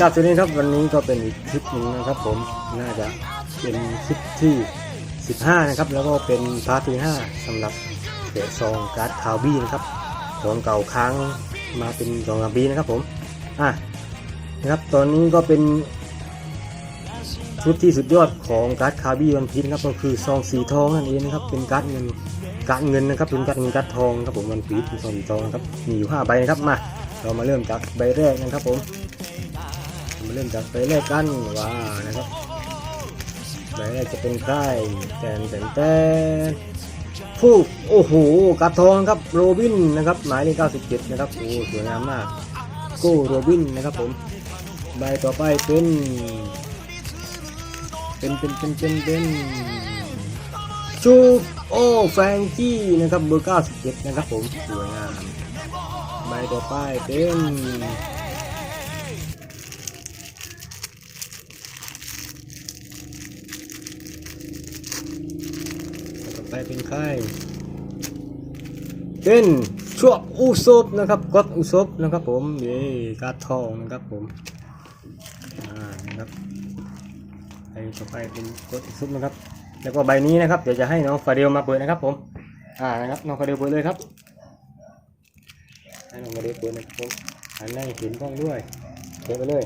ครับสวัสดีครับวันนี้ก็เป็นอีกคลิปหนึ่งนะครับ ผมน่าจะเป็นคลิปที่ 15 นะครับ แล้วก็เป็นพาร์ทที่5สำหรับเกะซองการ์ดคาวบี้นะครับของเก่าค้างมาเป็นสองสามปีนะครับผมอะนะครับตอนนี้ก็เป็นชุดที่สุดยอดของการ์ดคาวบี้วันพีชนะครับก็คือซองสีทองนั่นเองนะครับเป็นการ์ดเงินการ์ดเงินนะครับเป็นการ์ดเงินการ์ดทองครับผมวันพีชเป็นซองสีทองนะครับมีอยู่5ใบนะครับมาเรามาเริ่มจากใบแรกนะครับผม มาเริ่มจากใบแรกกันว้านะครับใบแรกจะเป็นใครแตนแตนแตนฟูกโอ้โหกระทองครับโรบินนะครับหมายเลข97นะครับโอ้สวยงามมากโก้โรบินนะครับผมใบต่อไปเป็น เป็นเป็นเป็นเป็นเป็นจูโอแฟรงกี้นะครับเบอร์97นะครับผมสวยงามใบต่อไปเป็น ต่อไปเป็นใครเป็นชั่วอุซบนะครับกดอุซบนะครับผมเย่การทองนะครับผมอ่านะครับใบต่อไปเป็นกดอุซบนะครับ แล้วก็ใบนี้นะครับเดี๋ยวจะให้น้องฟาเดลมาเปิดนะครับผมอ่านะครับน้องฟาเดลเปิดเลยครับให้น้องฟาเดลเปิดนะครับผมหันหน้าให้เห็นกล้องด้วยเปิดไปเลย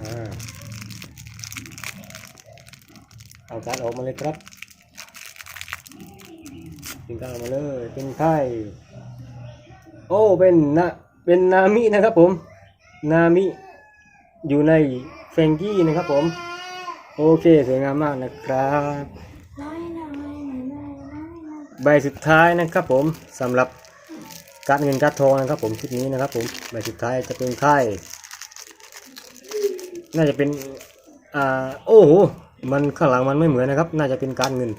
อ่าเอาการออกมาเลยครับ ถึงกลางมาเลยเป็นไข่โอ้เป็นนะเป็นนามินะครับผม นามิอยู่ในเฟงกี้นะครับผม โอเคสวยงามมากนะครับใบสุดท้ายนะครับผมสำหรับการเงินการทองนะครับ ผมชุดนี้นะครับ ผมใบสุดท้ายจะเป็นไข่น่าจะเป็นอ่าโอ้โหมันข้างหลังมันไม่เหมือนนะครับ น่าจะเป็นการเงิน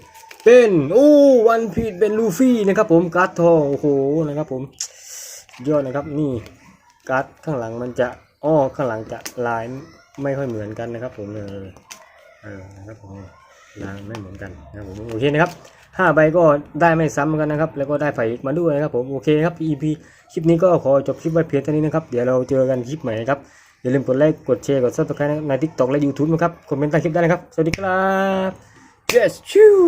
เป็นโอ้วันพีชเป็นลูฟี่นะครับผมการ์ดทองโอ้โหนะครับผมยอดนะครับนี่การ์ดข้างหลังมันจะอ้อข้างหลังจะลายไม่ค่อยเหมือนกันนะครับ ผมเออเออนะครับผมลายไม่เหมือนกันนะครับผมโอเคนะครับห้าใบก็ได้ไม่ซ้ำกันนะครับ แล้วก็ได้ไฟมาด้วยนะครับผมโอเคครับ EP คลิปนี้ก็ขอจบคลิปไว้เพียงเท่านี้นะครับ เดี๋ยวเราเจอกันคลิปใหม่ครับอย่าลืมกดไลค์กดแชร์กดซับสไครต์ใน TikTok และ YouTube นะครับคอมเมนต์ใต้คลิปได้นะครับ สวัสดีครับ yes ชิว